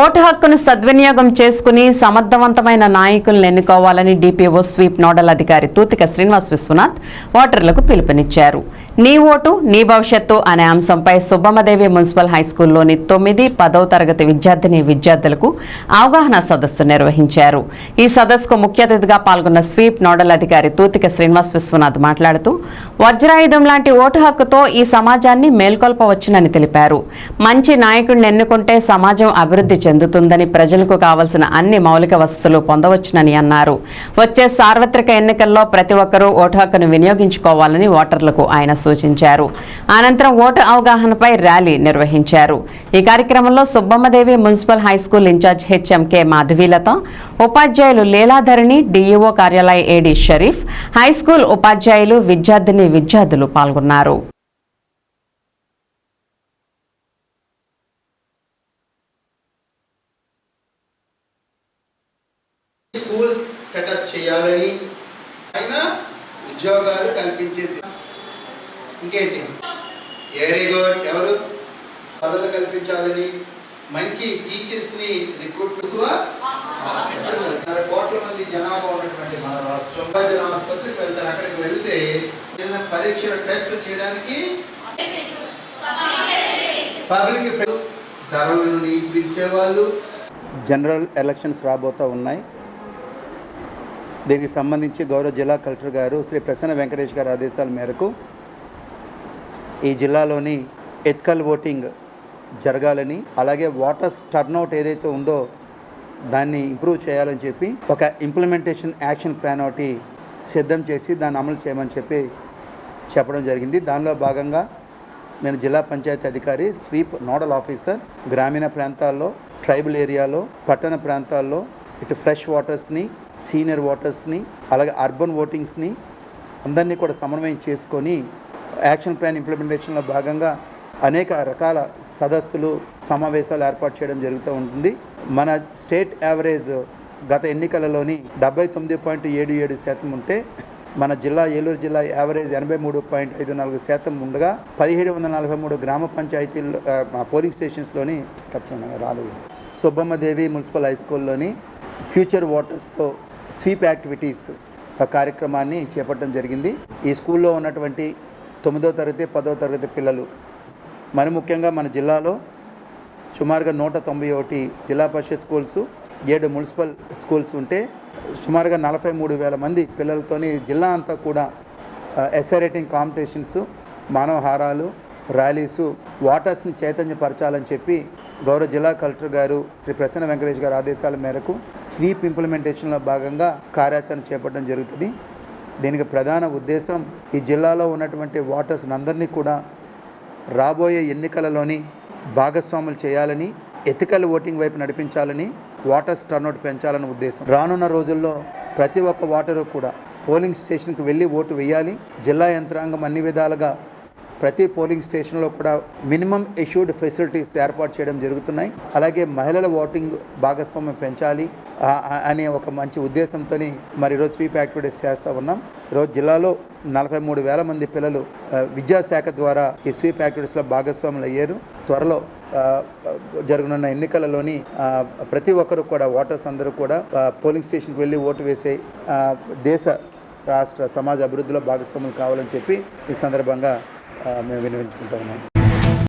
Vote హక్కును సద్వినియోగం చేసుకుని సమర్థవంతమైన నాయకులను ఎన్నుకోవాలని డిపిఓ స్వీప్ నోడల్ అధికారి తూతిక శ్రీనివాస్ విశ్వనాథ్ ఓటర్లకు పిలుపునిచ్చారు. నీ ఓటు నీ భవిష్యత్తు అనే అంశంపై సుబ్బమ్మదేవి మున్సిపల్ హైస్కూల్లోని తొమ్మిది పదవ తరగతి విద్యార్థిని విద్యార్థులకు అవగాహన సదస్సు నిర్వహించారు. ఈ సదస్సుకు ముఖ్య అతిథిగా పాల్గొన్న స్వీప్ నోడల్ అధికారి తూతిక శ్రీనివాస్ విశ్వనాథ్ మాట్లాడుతూ వజ్రాయుధం లాంటి ఓటు హక్కుతో ఈ సమాజాన్ని మేల్కొల్పవచ్చునని తెలిపారు. మంచి నాయకుడిని ఎన్నుకుంటే సమాజం అభివృద్ధి చెందుతుందని ప్రజలకు కావలసిన అన్ని మౌలిక వసతులు పొందవచ్చునని అన్నారు. వచ్చే సార్వత్రిక ఎన్నికల్లో ప్రతి ఒక్కరూ ఓటు హక్కును వినియోగించుకోవాలని ఓటర్లకు ఆయన సూచించారు. అనంతరం ఓటు అవగాహనపై ర్యాలీ నిర్వహించారు. ఈ కార్యక్రమంలో Subbammadevi municipal high school incharge HMK Madhavilatha ఉపాధ్యాయులు లీలాధరణి డిఈఓ కార్యాలయ ఏడి షరీఫ్ హైస్కూల్ ఉపాధ్యాయులు విద్యార్థిని విద్యార్థులు పాల్గొన్నారు. స్కూల్స్ సెటప్ చేయాలని అయినా ఉద్యోగాలు కల్పించేది ఇంకేంటి? వెరీ గుడ్ ఎవరు? పదవులు కల్పించాలని మంచి టీచర్స్ని రిక్రూట్మెంట్ కోట్ల మంది జనాభా ఉన్నటువంటి మన రాష్ట్రం. జన ఆసుపత్రికి వెళ్తారు. అక్కడికి వెళ్తే ఏదైనా పరీక్ష టెస్ట్ చేయడానికి పబ్లిక్ ధరలను నియమించే వాళ్ళు. జనరల్ ఎలక్షన్స్ రాబోతూ ఉన్నాయి. దీనికి సంబంధించి గౌరవ జిల్లా కలెక్టర్ గారు శ్రీ ప్రసన్న వెంకటేష్ గారి ఆదేశాల మేరకు ఈ జిల్లాలోని ఎథికల్ ఓటింగ్ జరగాలని అలాగే వాటర్స్ టర్న్అవుట్ ఏదైతే ఉందో దాన్ని ఇంప్రూవ్ చేయాలని చెప్పి ఒక ఇంప్లిమెంటేషన్ యాక్షన్ ప్లాన్ ఒకటి సిద్ధం చేసి దాన్ని అమలు చేయమని చెప్పి చెప్పడం జరిగింది. దానిలో భాగంగా నేను జిల్లా పంచాయతీ అధికారి స్వీప్ నోడల్ ఆఫీసర్ గ్రామీణ ప్రాంతాల్లో ట్రైబల్ ఏరియాలో పట్టణ ప్రాంతాల్లో ఇటు ఫ్రెష్ వాటర్స్ని సీనియర్ వాటర్స్ని అలాగే అర్బన్ ఓటింగ్స్ని అందరినీ కూడా సమన్వయం చేసుకొని యాక్షన్ ప్లాన్ ఇంప్లిమెంటేషన్లో భాగంగా అనేక రకాల సదస్సులు సమావేశాలు ఏర్పాటు చేయడం జరుగుతూ ఉంటుంది. మన స్టేట్ యావరేజ్ గత ఎన్నికలలోని డెబ్బై తొమ్మిది పాయింట్ ఏడు ఏడు శాతం ఉంటే మన జిల్లా ఏలూరు జిల్లా యావరేజ్ ఎనభై మూడు పాయింట్ ఐదు నాలుగు శాతం ఉండగా పదిహేడు వందల నలభై మూడు గ్రామ పంచాయతీల్లో పోలింగ్ స్టేషన్స్లోని ఖచ్చితంగా రాలేదు. సుబ్బమ్మదేవి మున్సిపల్ హై స్కూల్లోని ఫ్యూచర్ వాటర్స్తో స్వీప్ యాక్టివిటీస్ కార్యక్రమాన్ని చేపట్టడం జరిగింది. ఈ స్కూల్లో ఉన్నటువంటి తొమ్మిదో తరగతి పదో తరగతి పిల్లలు. మరి ముఖ్యంగా మన జిల్లాలో సుమారుగా నూట తొంభై ఒకటి జిల్లా పరిషత్ స్కూల్స్ ఏడు మున్సిపల్ స్కూల్స్ ఉంటే సుమారుగా నలభై మూడు వేల మంది పిల్లలతోని జిల్లా అంతా కూడా ఎస్ఐ రేటింగ్ కాంపిటీషన్స్ మానవహారాలు ర్యాలీసు వాటర్స్ని చైతన్యపరచాలని చెప్పి గౌరవ జిల్లా కలెక్టర్ గారు శ్రీ ప్రసన్న వెంకటేష్ గారి ఆదేశాల మేరకు స్వీప్ ఇంప్లిమెంటేషన్లో భాగంగా కార్యాచరణ చేపట్టడం జరుగుతుంది. దీనికి ప్రధాన ఉద్దేశం ఈ జిల్లాలో ఉన్నటువంటి వాటర్స్ అందరినీ కూడా రాబోయే ఎన్నికలలోని భాగస్వాములు చేయాలని ఎథికల్ ఓటింగ్ వైపు నడిపించాలని వాటర్స్ టర్నౌట్ పెంచాలని ఉద్దేశం. రానున్న రోజుల్లో ప్రతి ఒక్క ఓటరు కూడా పోలింగ్ స్టేషన్కి వెళ్ళి ఓటు వేయాలి. జిల్లా యంత్రాంగం అన్ని విధాలుగా ప్రతి పోలింగ్ స్టేషన్లో కూడా మినిమం ఎష్యూర్డ్ ఫెసిలిటీస్ ఏర్పాటు చేయడం జరుగుతున్నాయి. అలాగే మహిళల ఓటింగ్ భాగస్వామ్యం పెంచాలి అనే ఒక మంచి ఉద్దేశంతో మరి ఈరోజు స్వీప్ యాక్టివిటీస్ చేస్తూ ఉన్నాం. ఈరోజు జిల్లాలో నలభై మూడు వేల మంది పిల్లలు విద్యాశాఖ ద్వారా ఈ స్వీప్ యాక్టివిటీస్లో భాగస్వాములు అయ్యారు. త్వరలో జరగనున్న ఎన్నికలలోని ప్రతి ఒక్కరు కూడా ఓటర్స్ అందరూ కూడా పోలింగ్ స్టేషన్కి వెళ్ళి ఓటు వేసే దేశ రాష్ట్ర సమాజ అభివృద్ధిలో భాగస్వాములు కావాలని చెప్పి ఈ సందర్భంగా మేము వినియోగించుకుంటా ఉన్నాం.